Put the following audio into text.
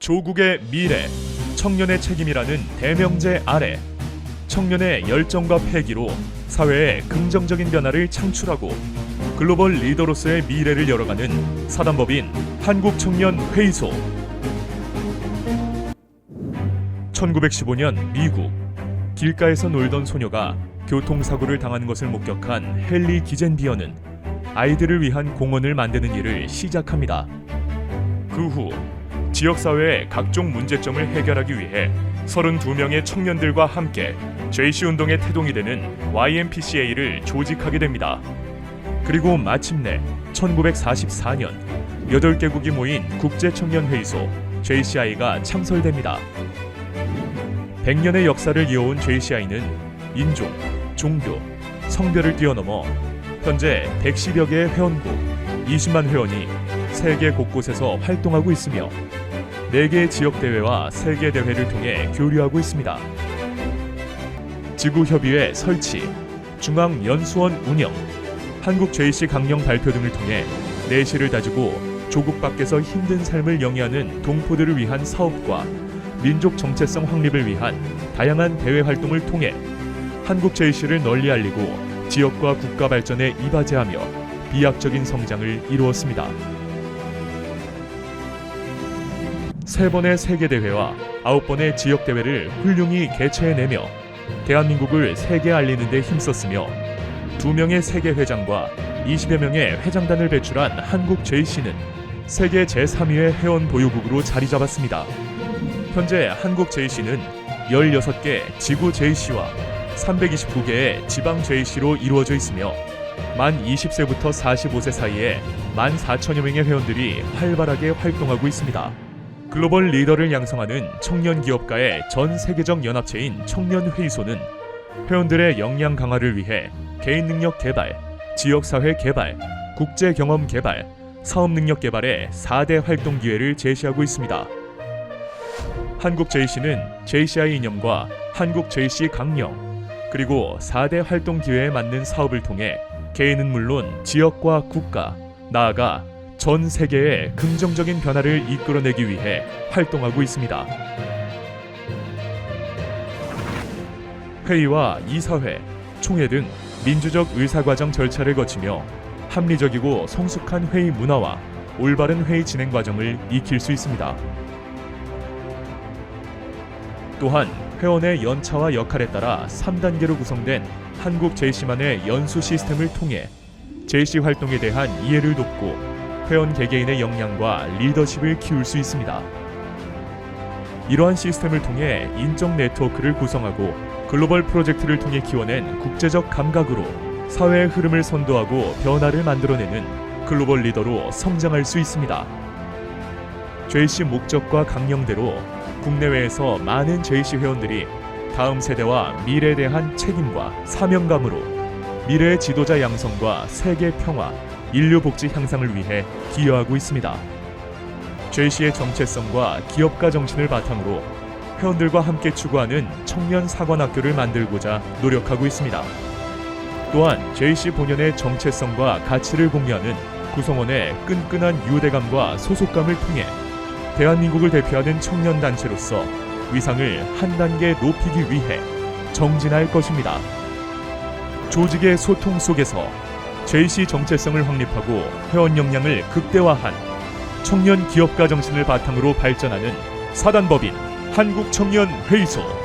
조국의 미래, 청년의 책임이라는 대명제 아래 청년의 열정과 패기로 사회에 긍정적인 변화를 창출하고 글로벌 리더로서의 미래를 열어가는 사단법인 한국청년회의소 1915년 미국 길가에서 놀던 소녀가 교통사고를 당하는 것을 목격한 헨리 기젠비어는 아이들을 위한 공원을 만드는 일을 시작합니다. 그후 지역사회의 각종 문제점을 해결하기 위해 32명의 청년들과 함께 JC 운동의 태동이 되는 YMPCA를 조직하게 됩니다. 그리고 마침내 1944년 8개국이 모인 국제청년회의소 JCI가 창설됩니다. 100년의 역사를 이어온 JCI는 인종, 종교, 성별을 뛰어넘어 현재 110여 개의 회원국, 20만 회원이 세계 곳곳에서 활동하고 있으며 4개의 지역 대회와 세계 대회를 통해 교류하고 있습니다. 지구협의회 설치, 중앙 연수원 운영, 한국 JC 강령 발표 등을 통해 내실을 다지고 조국 밖에서 힘든 삶을 영위하는 동포들을 위한 사업과 민족 정체성 확립을 위한 다양한 대외 활동을 통해 한국 JC를 널리 알리고 지역과 국가 발전에 이바지하며 비약적인 성장을 이루었습니다. 세 번의 세계 대회와 아홉 번의 지역 대회를 훌륭히 개최해내며 대한민국을 세계에 알리는 데 힘썼으며 두 명의 세계 회장과 20여 명의 회장단을 배출한 한국 JC는 세계 제3위의 회원 보유국으로 자리 잡았습니다. 현재 한국 JC는 16개 지구 JC와 329개의 지방 JC로 이루어져 있으며 만 20세부터 45세 사이에 만 4천여 명의 회원들이 활발하게 활동하고 있습니다. 글로벌 리더를 양성하는 청년 기업가의 전 세계적 연합체인 청년회의소는 회원들의 역량 강화를 위해 개인 능력 개발, 지역 사회 개발, 국제 경험 개발, 사업 능력 개발의 4대 활동 기회를 제시하고 있습니다. 한국 JC는 JCI 이념과 한국 JC 강령 그리고 4대 활동 기회에 맞는 사업을 통해 개인은 물론 지역과 국가 나아가 전 세계에 긍정적인 변화를 이끌어내기 위해 활동하고 있습니다. 회의와 이사회, 총회 등 민주적 의사과정 절차를 거치며 합리적이고 성숙한 회의 문화와 올바른 회의 진행 과정을 익힐 수 있습니다. 또한 회원의 연차와 역할에 따라 3단계로 구성된 한국 JC만의 연수 시스템을 통해 JC 활동에 대한 이해를 돕고 회원 개개인의 역량과 리더십을 키울 수 있습니다. 이러한 시스템을 통해 인적 네트워크를 구성하고 글로벌 프로젝트를 통해 키워낸 국제적 감각으로 사회의 흐름을 선도하고 변화를 만들어내는 글로벌 리더로 성장할 수 있습니다. JC 목적과 강령대로 국내외에서 많은 JC 회원들이 다음 세대와 미래에 대한 책임과 사명감으로 미래의 지도자 양성과 세계 평화, 인류 복지 향상을 위해 기여하고 있습니다. JC의 정체성과 기업가 정신을 바탕으로 회원들과 함께 추구하는 청년 사관학교를 만들고자 노력하고 있습니다. 또한 JC 본연의 정체성과 가치를 공유하는 구성원의 끈끈한 유대감과 소속감을 통해 대한민국을 대표하는 청년 단체로서 위상을 한 단계 높이기 위해 정진할 것입니다. 조직의 소통 속에서 JC 정체성을 확립하고 회원 역량을 극대화한 청년 기업가 정신을 바탕으로 발전하는 사단법인 한국청년회의소